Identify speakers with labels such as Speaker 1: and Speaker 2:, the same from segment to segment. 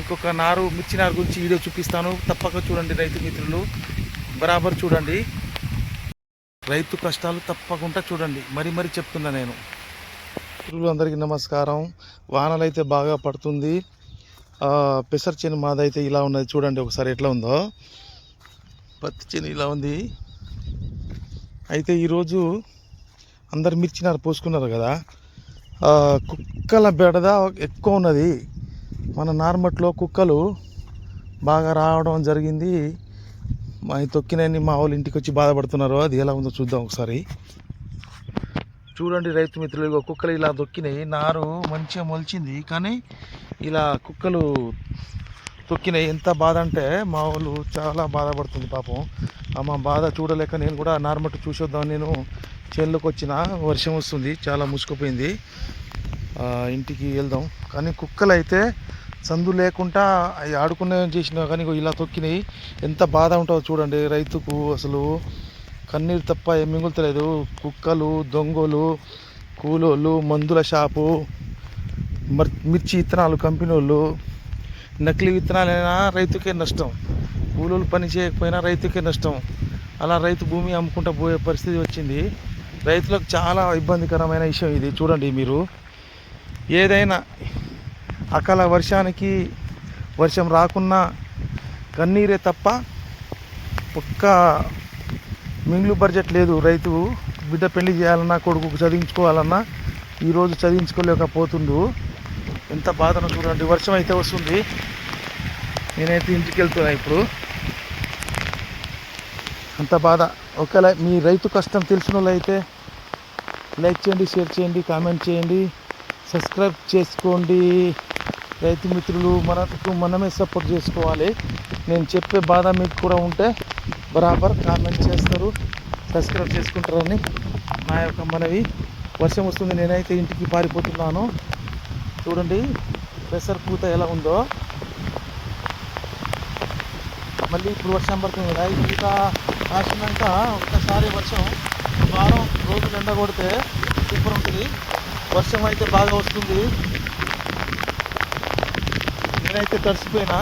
Speaker 1: మీకు ఒక నారు మిర్చి నారు గురించి వీడియో చూపిస్తాను. తప్పక చూడండి రైతు మిత్రులు. బరాబర్ చూడండి. రైతు కష్టాలు తప్పకుండా చూడండి. మరి మరీ చెప్తున్నా నేను. మిత్రులు అందరికీ నమస్కారం. వానలు అయితే బాగా పడుతుంది. పెసర చేను మాదైతే ఇలా ఉన్నది. చూడండి ఒకసారి ఎట్లా ఉందో. పత్తి చేను ఇలా ఉంది. అయితే ఈరోజు అందరు మిర్చినారు పోసుకున్నారు కదా. కుక్కల బెడద ఎక్కువ ఉన్నది. మన నార్మట్లో కుక్కలు బాగా రావడం జరిగింది. మా తొక్కినని మా వాళ్ళు ఇంటికి వచ్చి బాధపడుతున్నారు అది ఎలా ఉందో చూద్దాం ఒకసారి. చూడండి రైతు మిత్రులు ఇగో కుక్కలు ఇలా దొక్కినాయి నారు మంచిగా మొలిచింది కానీ ఇలా కుక్కలు తొక్కినాయి. ఎంత బాధ అంటే మా వాళ్ళు చాలా బాధపడుతుంది పాపం. ఆ మా బాధ చూడలేక నేను కూడా నార్మట్టు చూసొద్దాం నేను చేనులోకి వచ్చిన. వర్షం వస్తుంది చాలా ముసుకుపోయింది. ఇంటికి వెళ్దాం. కానీ కుక్కలు అయితే సందు లేకుండా అవి ఆడుకునే చేసినా కానీ ఇలా తొక్కినాయి. ఎంత బాధ ఉంటుందో చూడండి రైతుకు అసలు. కన్నీరు తప్ప ఏం మిగులుతలేదు. కుక్కలు దొంగలు కూలోళ్ళు మందుల షాపు మర్ మిర్చి విత్తనాలు కంపెనీ వాళ్ళు నకిలీ విత్తనాలైనా రైతుకే నష్టం. కూలోళ్ళు పని చేయకపోయినా రైతుకే నష్టం. అలా రైతు భూమి అమ్ముకుంటూ పోయే పరిస్థితి వచ్చింది. రైతులకు చాలా ఇబ్బందికరమైన విషయం ఇది. చూడండి మీరు. ఏదైనా అకాల వర్షానికి వర్షం రాకున్నా కన్నీరే తప్ప ఒక్క మింగులు బడ్జెట్ లేదు. రైతు బిడ్డ పెళ్ళి చేయాలన్నా కొడుకు చదివించుకోవాలన్నా ఈరోజు చదివించుకోలేకపోతుండు. ఎంత బాధను చూడండి. వర్షం అయితే వస్తుంది. నేనైతే ఇంటికి వెళ్తున్నా ఇప్పుడు. అంత బాధ. ఒకవేళ మీ రైతు కష్టం తెలిసిన వాళ్ళు అయితే లైక్ చేయండి షేర్ చేయండి కామెంట్ చేయండి. సబ్స్క్రైబ్ చేసుకోండి. రైతు మిత్రులు మనకు మనమే సపోర్ట్ చేసుకోవాలి. నేను చెప్పే బాధ మీకు కూడా ఉంటే బరాబర్ కామెంట్ చేస్తారు. సబ్స్క్రైబ్ చేసుకుంటారని నా యొక్క మనవి. వర్షం వస్తుంది నేనైతే ఇంటికి పారిపోతున్నాను. చూడండి పెసర పూత ఎలా ఉందో. మళ్ళీ ఇప్పుడు వర్షం పడుతుంది కదా. ఇంకా పూత కాసినాక ఒక్కసారి వర్షం వారం రోజులు ఎండ కొడితే సూపర్ ఉంటుంది. వర్షం అయితే బాగా వస్తుంది. నేనైతే తడిసిపోయినా.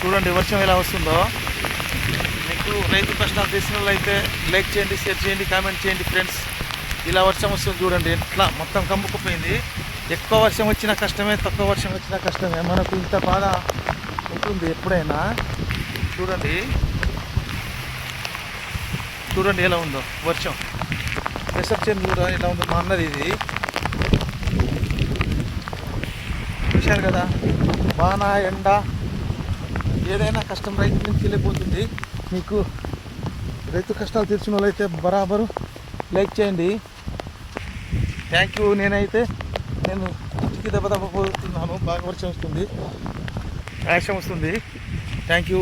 Speaker 1: చూడండి వర్షం ఎలా వస్తుందో. మీకు రైతు ప్రశ్నలు తెలిసిన అయితే లైక్ చేయండి షేర్ చేయండి కామెంట్ చేయండి ఫ్రెండ్స్. ఇలా వర్షం వస్తుంది చూడండి ఎట్లా మొత్తం కమ్ముకుపోయింది. ఎక్కువ వర్షం వచ్చినా కష్టమే తక్కువ వర్షం వచ్చినా కష్టమే. మనకు ఇంత బాధ ఉంటుంది ఎప్పుడైనా. చూడండి. చూడండి ఎలా ఉందో వర్షం. రిసెప్షన్ చేను చూడ ఎలా ఉందో మా అన్నది ఇది. చూశారు కదా వాన ఎండ ఏదైనా కష్టం రైతు నుంచి వెళ్ళిపోతుంది. మీకు రైతు కష్టాలు తీర్చిన వాళ్ళైతే బరాబరు లైక్ చేయండి. థ్యాంక్ యూ నేనైతే నేను ఇంటికి దెబ్బ దెబ్బ పోతున్నాను బాగా వర్షం వస్తుంది. వర్షం వస్తుంది. Thank you